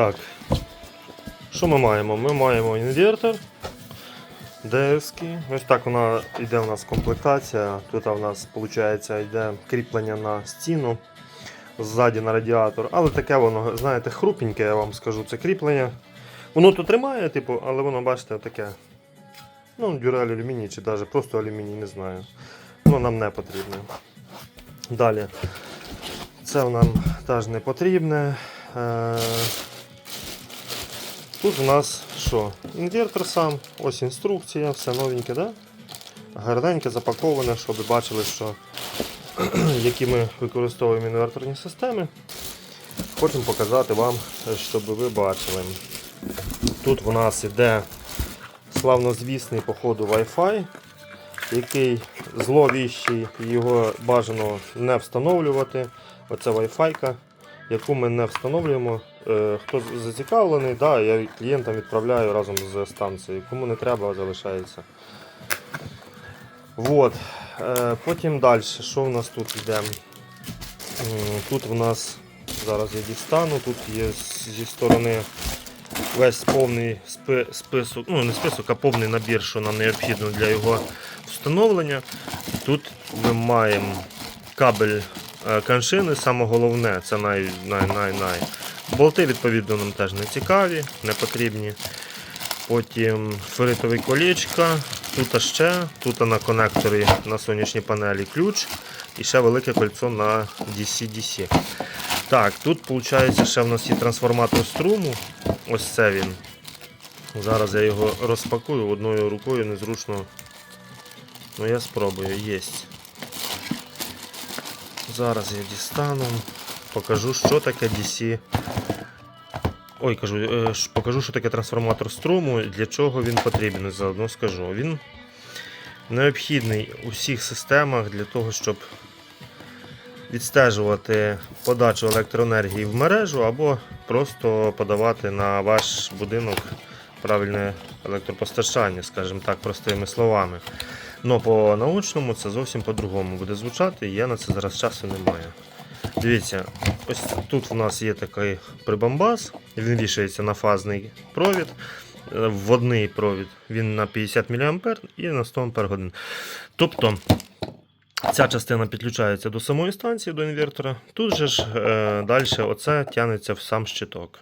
Так. Що ми маємо? Ми маємо інвертор. ДСКий. Ось так вона йде у нас комплектація. Тут у нас виходить йде кріплення на стіну ззаді на радіатор. Але таке воно, знаєте, хрупеньке, я вам скажу, це кріплення. Воно тут тримає, типу, але воно, бачите, таке. Ну, дюраль алюміній чи навіть просто алюміній, не знаю. Воно нам не потрібне. Далі. Це нам теж не потрібне. Тут у нас що? Інвертор сам, ось інструкція, все новеньке, да? гарненьке запаковане, щоб ви бачили, що які ми використовуємо інверторні системи. Хочемо показати вам, щоб ви бачили. Тут у нас іде славнозвісний по ходу Wi-Fi, який зловіщий, його бажано не встановлювати. Оце Wi-Fi, яку ми не встановлюємо. Е, Хто зацікавлений, да, я клієнтам відправляю разом з станцією. Кому не треба, залишається. Вот. Е, Потім далі, що в нас тут йде? Тут в нас, зараз я дістану, тут є зі сторони весь повний спи- список, ну не список, а повний набір, що нам необхідно для його встановлення. Тут ми маємо кабель е, каншини, саме головне, це най, най, най, най. Болти, відповідно, нам теж не цікаві, не потрібні. Потім феритові колечка, тут ще, тут на конекторі на сонячній панелі ключ і ще велике кольцо на DC-DC. Так, тут виходить, ще в нас є трансформатор струму. Ось це він. Зараз я його розпакую одною рукою незручно. Ну я спробую, єсть. Зараз я дістану, покажу, що таке DC. Ой, кажу, е, покажу, що таке трансформатор струму і для чого він потрібен. Заодно скажу. Він необхідний у всіх системах для того, щоб відстежувати подачу електроенергії в мережу або просто подавати на ваш будинок правильне електропостачання, скажімо так, простими словами. Но по научному це зовсім по-другому буде звучати, і я на це зараз часу не маю. Дивіться, ось тут у нас є такий прибамбас, він вішається на фазний провід. е, Вводний провід він на 50 мА і на 100 Ах. Тобто ця частина підключається до самої станції, до інвертора. Тут же ж е, далі оце тягнеться в сам щиток.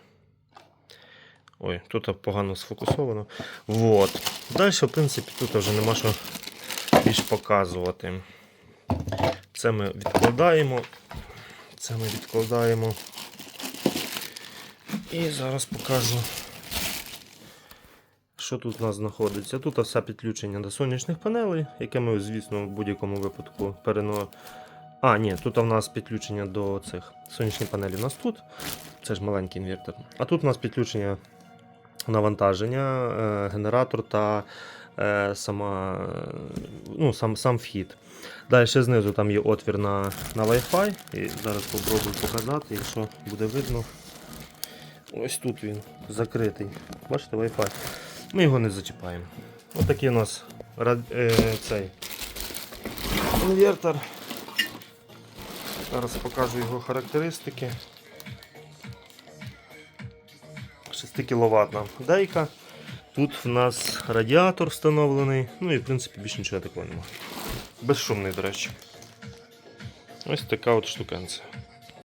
Ой, тут погано сфокусовано. Вот. Далі, в принципі, тут вже нема що більш показувати. Це ми відкладаємо. Це ми відкладаємо. І зараз покажу, що тут у нас знаходиться. Тут все підключення до сонячних панелей, яке ми, звісно, в будь-якому випадку перено. А, ні, тут у нас підключення до цих сонячних панелей у нас тут. Це ж маленький інвертор. А тут у нас підключення навантаження, е, генератор та сама, е, ну, сам, сам вхід. Далі знизу там є отвір на, на Wi-Fi. І зараз спробую показати, якщо буде видно. Ось тут він закритий. Бачите, Wi-Fi. Ми його не зачіпаємо. Ось такий у нас рад- е, цей інвертор. Зараз покажу його характеристики. 6 кВт дейка. Тут в нас радіатор встановлений, ну і в принципі більше нічого такого немає. Безшумний, до речі. Ось така от штукенця.